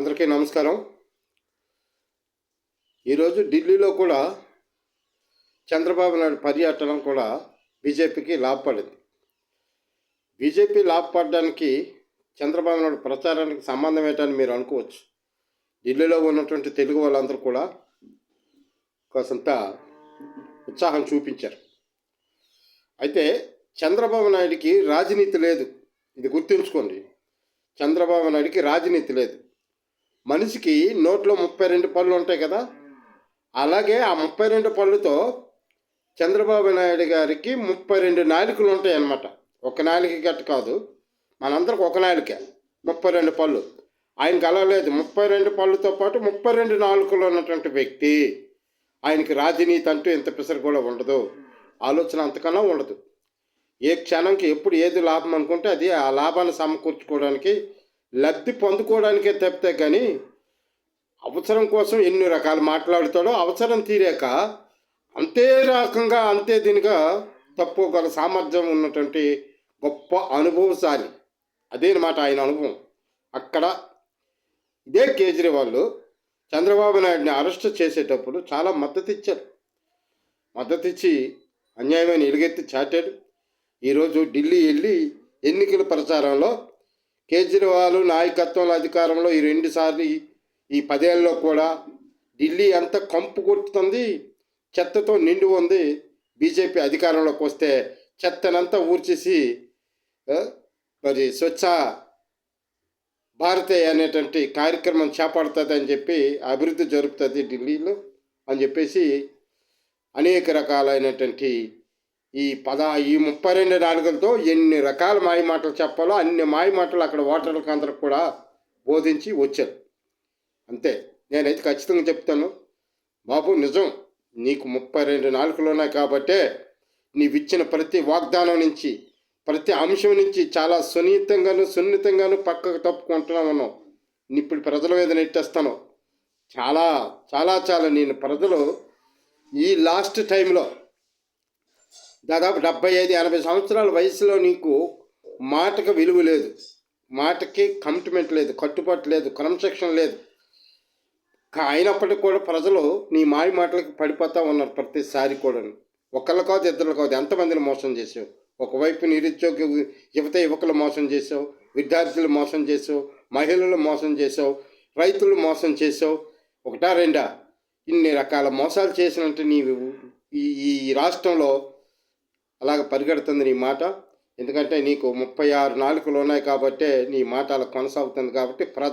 అందరికీ నమస్కారం. ఈరోజు ఢిల్లీలో కూడా చంద్రబాబు నాయుడు పర్యటన కూడా బీజేపీకి లాభపడింది. బీజేపీ లాభపడడానికి చంద్రబాబు నాయుడు ప్రచారానికి సంబంధం ఏంటని మీరు అనుకోవచ్చు. ఢిల్లీలో ఉన్నటువంటి తెలుగు వాళ్ళందరూ కూడా కాసంత ఉత్సాహం చూపించారు. అయితే చంద్రబాబు నాయుడికి రాజనీతి లేదు. ఇది గుర్తుంచుకోండి. చంద్రబాబు నాయుడికి రాజనీతి లేదు. మనిషికి నోట్లో ముప్పై రెండు పళ్ళు ఉంటాయి కదా? అలాగే ఆ ముప్పై రెండు పళ్ళుతో చంద్రబాబు నాయుడు గారికి ముప్పై రెండు నాలుకలు ఉంటాయి అన్నమాట ఒక నాలుక గట్ట కాదు. మనందరికి ఒక నాలుకే. ముప్పై రెండు పళ్ళు. ఆయనకి అలా లేదు. ముప్పై రెండు పళ్ళుతో పాటు ముప్పై రెండు నాలుకలు ఉన్నటువంటి వ్యక్తి ఆయనకి రాజనీతి అంటూ ఇంత పిసరు కూడా ఉండదు. ఆలోచన అంతకన్నా ఉండదు. ఏ క్షణంకి ఎప్పుడు ఏది లాభం అనుకుంటే అది ఆ లాభాన్ని సమకూర్చుకోవడానికి లబ్ధి పొందుకోవడానికే తప్పితే కానీ అవసరం కోసం ఎన్ని రకాలు మాట్లాడుతాడో అవసరం తీరాక అంతే రకంగా అంతే దీనిగా గల సామర్థ్యం ఉన్నటువంటి గొప్ప అనుభవశాలి. అదేనమాట ఆయన అనుభవం. అక్కడ ఇదే కేజ్రీవాల్ చంద్రబాబు నాయుడిని అరెస్ట్ చేసేటప్పుడు చాలా మద్దతు ఇచ్చారు. మద్దతు ఇచ్చి అన్యాయమైన ఎలుగెత్తి చాటాడు. ఈరోజు ఢిల్లీ వెళ్ళి ఎన్నికల ప్రచారంలో కేజ్రీవాల్ నాయకత్వంలో అధికారంలో ఈ రెండుసార్లు ఈ పదేళ్ళలో కూడా ఢిల్లీ ఎంత కంపు కొట్టుతుంది చెత్తతో నిండి ఉంది. బీజేపీ అధికారంలోకి వస్తే చెత్తనంతా ఊర్చేసి మరి స్వచ్ఛ భారతే అనేటువంటి కార్యక్రమం చేపడుతుంది అని చెప్పి అభివృద్ధి జరుపుతుంది ఢిల్లీలో అని చెప్పేసి అనేక రకాలైనటువంటి ఈ పద ఈ ముప్పై రెండు నాలుగులతో ఎన్ని రకాల మాయ మాటలు చెప్పాలో అన్ని మాయ మాటలు అక్కడ ఓటర్లకు అందరికి కూడా బోధించి వచ్చారు. అంతే. నేనైతే ఖచ్చితంగా చెప్తాను. బాబు నిజం. నీకు ముప్పై రెండు నాలుగులు ఉన్నాయి కాబట్టే నీవిచ్చిన ప్రతి వాగ్దానం నుంచి ప్రతి అంశం నుంచి చాలా సున్నితంగాను సున్నితంగాను పక్కకు తప్పుకుంటున్నావు ఇప్పుడు ప్రజల మీద నెట్టేస్తాను. చాలా చాలా చాలా నేను ప్రజలు ఈ లాస్ట్ టైంలో దాదాపు డెబ్బై ఐదు ఎనభై సంవత్సరాల వయసులో నీకు మాటకు విలువ లేదు. మాటకి కమిట్మెంట్ లేదు కట్టుబాటు లేదు క్రమశిక్షణ లేదు. కా- అయినప్పటికీ కూడా ప్రజలు నీ మాయ మాటలకు పడిపోతూ ఉన్నారు ప్రతిసారి కూడా ఒకళ్ళు కాదు ఇద్దరు కాదు ఎంతమందిని మోసం చేసావు ఒకవైపు నిరుద్యోగ యువత యువకులు మోసం చేసావు విద్యార్థులు మోసం చేసావు మహిళలు మోసం చేసావు రైతులు మోసం చేసావు ఒకటా రెండా? ఇన్ని రకాల మోసాలు చేసినట్టు నీవు ఈ ఈ రాష్ట్రంలో అలాగ పరిగెడుతుంది నీ మాట. ఎందుకంటే నీకు ముప్పై ఆరు నాలుగులు ఉన్నాయి కాబట్టి నీ మాట అలా కొనసాగుతుంది కాబట్టి ప్రజ